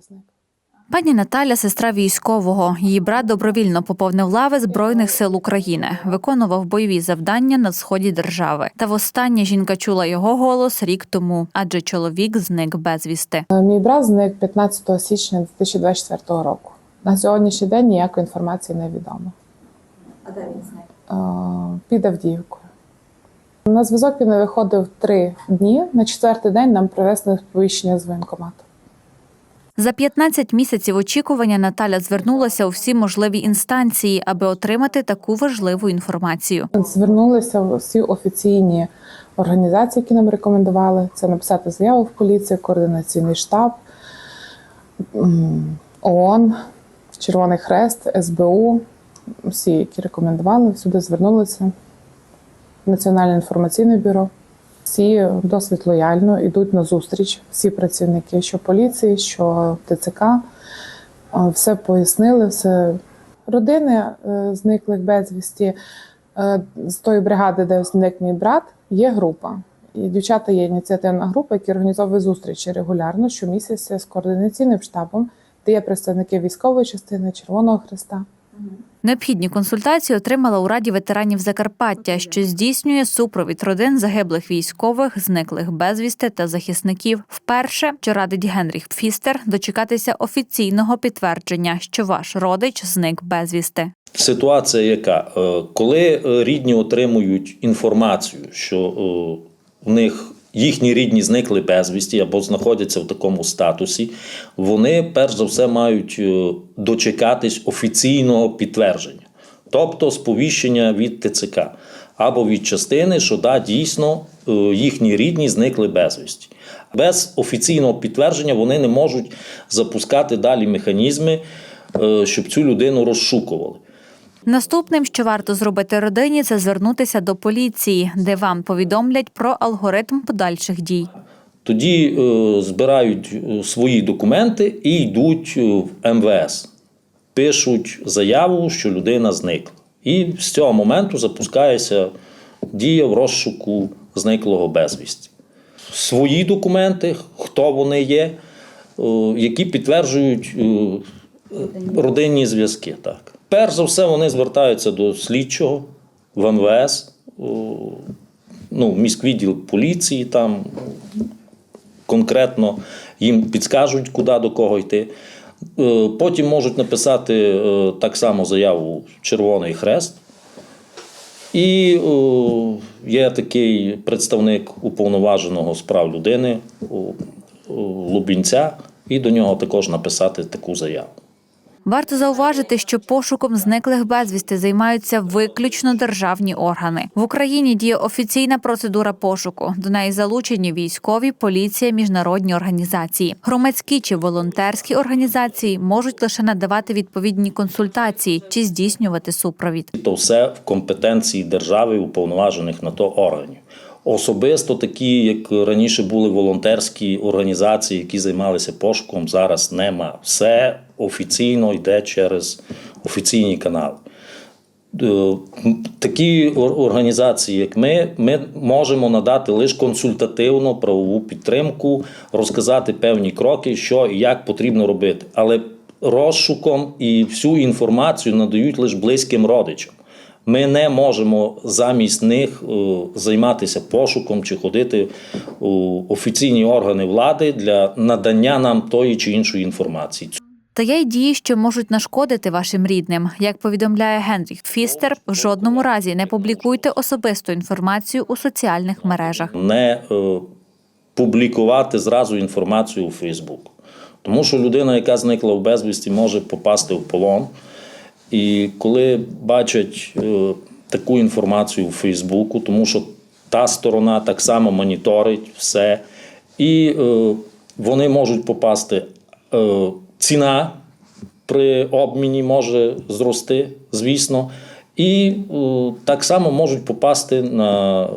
зник. Пані Наталя сестра військового. Її брат добровільно поповнив лави Збройних сил України, виконував бойові завдання на сході держави. Та востаннє жінка чула його голос рік тому, адже чоловік зник безвісти. Е, Мій брат зник 15 січня 2024 року. На сьогоднішній день ніякої інформації не відомо. А де він зник? Е, Під Авдіївкою. На зв'язок він не виходив три дні. На четвертий день нам привезли сповіщення з воєнкомату. За 15 місяців очікування Наталя звернулася у всі можливі інстанції, аби отримати таку важливу інформацію. Звернулися в всі офіційні організації, які нам рекомендували. Це написати заяву в поліцію, координаційний штаб, ООН, Червоний Хрест, СБУ. Всі, які рекомендували, всюди звернулися. Національне інформаційне бюро. Всі досить лояльно йдуть на зустріч. Всі працівники, що поліції, що ТЦК, все пояснили, все родини е, зниклих безвісті. Е, З тої бригади, де зник мій брат, є група. І дівчата є ініціативна група, які організовує зустрічі регулярно щомісяця з координаційним штабом, де є представники військової частини Червоного Христа. Необхідні консультації отримала у Раді ветеранів Закарпаття, що здійснює супровід родин загиблих військових, зниклих безвісти та захисників. Вперше, що радить Генріх Пфістер, дочекатися офіційного підтвердження, що ваш родич зник безвісти. Ситуація яка? Е, Коли е, рідні отримують інформацію, що е, в них їхні рідні зникли безвісті або знаходяться в такому статусі, вони перш за все мають е, дочекатись офіційного підтвердження, тобто сповіщення від ТЦК або від частини, що да, дійсно е, їхні рідні зникли безвісті. Без офіційного підтвердження вони не можуть запускати далі механізми, е, щоб цю людину розшукували. Наступним, що варто зробити родині, це звернутися до поліції, де вам повідомлять про алгоритм подальших дій. Тоді е, збирають е, свої документи і йдуть е, в МВС, пишуть заяву, що людина зникла. І з цього моменту запускається дія в розшуку зниклого безвісті. Свої документи, хто вони є, е, які підтверджують е, родинні зв'язки. Так. Перш за все, вони звертаються до слідчого в МВС, е, ну, міськвідділ поліції там конкретно їм підскажуть, куди до кого йти. Е, Потім можуть написати е, так само заяву Червоний Хрест. І о, є такий представник уповноваженого з прав людини Лубінця, і до нього також написати таку заяву. Варто зауважити, що пошуком зниклих безвісти займаються виключно державні органи. В Україні діє офіційна процедура пошуку. До неї залучені військові, поліція, міжнародні організації. Громадські чи волонтерські організації можуть лише надавати відповідні консультації чи здійснювати супровід. То все в компетенції держави, уповноважених на то органів. Особисто такі, як раніше були волонтерські організації, які займалися пошуком, зараз нема. Все офіційно йде через офіційні канали. Е, Такі організації, як ми, ми можемо надати лише консультативну правову підтримку, розказати певні кроки, що і як потрібно робити. Але розшуком і всю інформацію надають лише близьким родичам. Ми не можемо замість них е, займатися пошуком чи ходити у офіційні органи влади для надання нам тої чи іншої інформації. Та є й дії, що можуть нашкодити вашим рідним. Як повідомляє Генріх Фістер, в жодному разі не публікуйте особисту інформацію у соціальних мережах. не е, публікувати зразу інформацію у Фейсбук. Тому що людина, яка зникла в безвісті, може попасти в полон. І коли бачать е, таку інформацію у Фейсбуку, тому що та сторона так само моніторить все, і е, вони можуть попасти. Ціна при обміні може зрости, звісно, і е, так само можуть попасти на, е,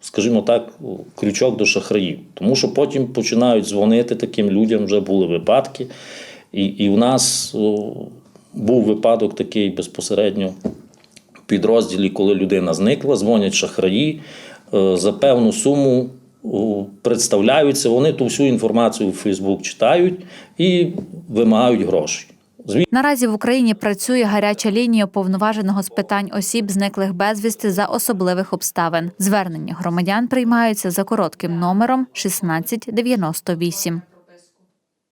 скажімо так, крючок до шахраїв. Тому що потім починають дзвонити таким людям, вже були випадки. І, і у нас е, був випадок такий безпосередньо в підрозділі, коли людина зникла, дзвонять шахраї за певну суму представляються, вони ту всю інформацію в Фейсбук читають і вимагають гроші. Зві- Наразі в Україні працює гаряча лінія повноваженого з питань осіб, зниклих безвісти за особливих обставин. Звернення громадян приймаються за коротким номером 1698.